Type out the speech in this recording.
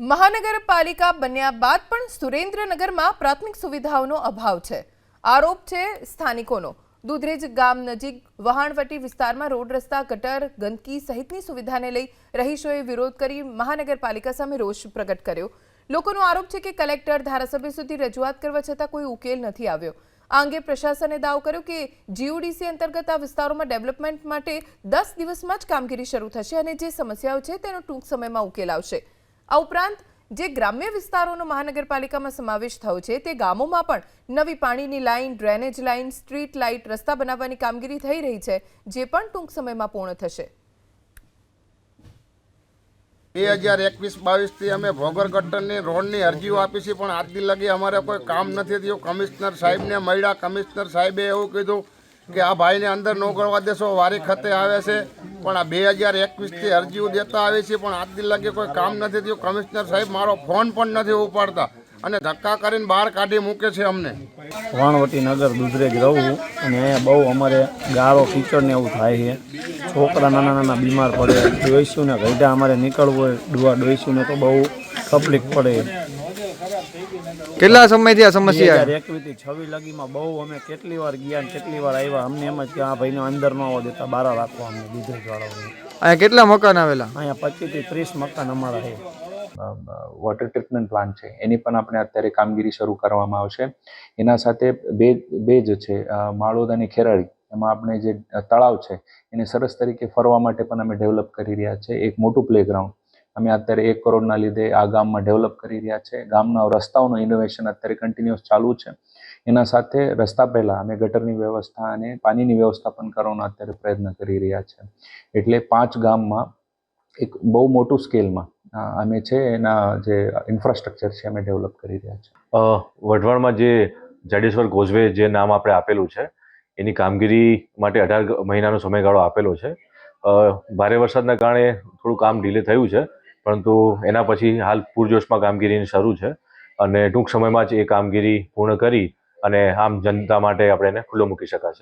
મહાનગરપાલિકા બન્યા બાદ પણ સુરેન્દ્રનગરમાં પ્રાથમિક સુવિધાઓનો અભાવ છે. આરોપ છે સ્થાનિકોનો. દુધરેજ ગામ નજીક વહાણવટી વિસ્તારમાં રોડ રસ્તા, ગટર, ગંદકી સહિતની સુવિધાને લઈ રહીશોએ વિરોધ કરી મહાનગરપાલિકા સામે રોષ પ્રગટ કર્યો. લોકોનો આરોપ છે કે કલેક્ટર ધારાસભ્ય સુધી રજૂઆત કરવા છતાં કોઈ ઉકેલ નથી આવ્યો. આ અંગે પ્રશાસને દાવો કર્યો કે જીયુડીસી અંતર્ગત આ વિસ્તારોમાં ડેવલપમેન્ટ માટે દસ દિવસમાં જ કામગીરી શરૂ થશે અને જે સમસ્યાઓ છે તેનો ટૂંક સમયમાં ઉકેલ આવશે. આ ઉપરાંત જે ગ્રામ્ય વિસ્તારોનો મહાનગરપાલિકામાં સમાવેશ થયો છે, તે ગામોમાં પણ નવી પાણીની line, drainage line, street light, રસ્તા બનાવવાની કામગીરી થઈ રહી છે, જે પણ ટૂંક સમયમાં પૂર્ણ થશે. બે હજાર એકવીસ બાવીસથી અમે ભોગર ગટરની રોડની અરજીઓ આપી છે પણ આજ લગી અમારે કોઈ કામ નથી થયું. કમિશનર સાહેબને મળ્યા. કમિશનર સાહેબે એવું કીધું કે આ ભાઈને અંદર ન કરવા દેશો, વારી ખતે આવે છે. પણ આ બે હજાર એકવીસથી અરજીઓ દેતા આવે છે, પણ આજ લાગે કોઈ કામ નથી થયું. કમિશનર સાહેબ મારો ફોન પણ નથી ઉપાડતા અને ધક્કા કરીને બહાર કાઢી મૂકે છે અમને. વાણવટી નગર દુધરેજ રહું અને અહીંયા બહુ અમારે ગારો કીચડ ને એવું થાય છે. છોકરા નાના નાના બીમાર પડે ડોઈશું ને ગઈઢા અમારે નીકળવું હોય ડુવા ડોઈશું ને તો બહુ તકલીફ પડે. કેટલા સમયથી આ સમસ્યા એકવી એકવીસથી છવ્વીસ લગીમાં બહુ અમે કેટલી વાર ગયા ને કેટલી વાર આવ્યા અમને એમ જ કે આ ભાઈને અંદર ન આવવા દેતા બહાર રાખવા અમને દુધરેજ વાળાઓને અહીંયા કેટલા મકાન આવેલા? અહીંયા પચીસથી ત્રીસ મકાન અમારા છે. વોટર ટ્રીટમેન્ટ પ્લાન્ટ છે. એની પણ આપણે અત્યારે કામગીરી શરૂ કરવામાં આવશે. એના સાથે બે બે જ છે માળોદ અને ખેરાળી. એમાં આપણે જે તળાવ છે એને સરસ તરીકે ફરવા માટે પણ અમે ડેવલપ કરી રહ્યા છે. એક મોટું પ્લેગ્રાઉન્ડ. અમે અત્યારે એક કરોડના લીધે આ ગામમાં ડેવલપ કરી રહ્યા છે. ગામના રસ્તાઓનું ઇનોવેશન અત્યારે કન્ટિન્યુઅસ ચાલુ છે. એના સાથે રસ્તા પહેલાં અમે ગટરની વ્યવસ્થા અને પાણીની વ્યવસ્થા પણ કરવાનો અત્યારે પ્રયત્ન કરી રહ્યા છે. એટલે પાંચ ગામમાં એક બહુ મોટું સ્કેલમાં અમે છે એના જે ઇન્ફ્રાસ્ટ્રક્ચર છે અમે ડેવલપ કરી રહ્યા છે. વઢવાણમાં જે જાડેશ્વર ગોઝવે જે નામ આપણે આપેલું છે, એની કામગીરી માટે અઢાર મહિનાનો સમયગાળો આપેલો છે. ભારે વરસાદના કારણે થોડું કામ ડીલે થયું છે. પરંતુ એના પછી હાલ પૂરજોશમાં કામગીરીની શરૂ છે અને ટૂંક સમયમાં જ એ કામગીરી પૂર્ણ કરી અને આમ જનતા માટે આપણે એને ખુલ્લો મૂકી શકાશે.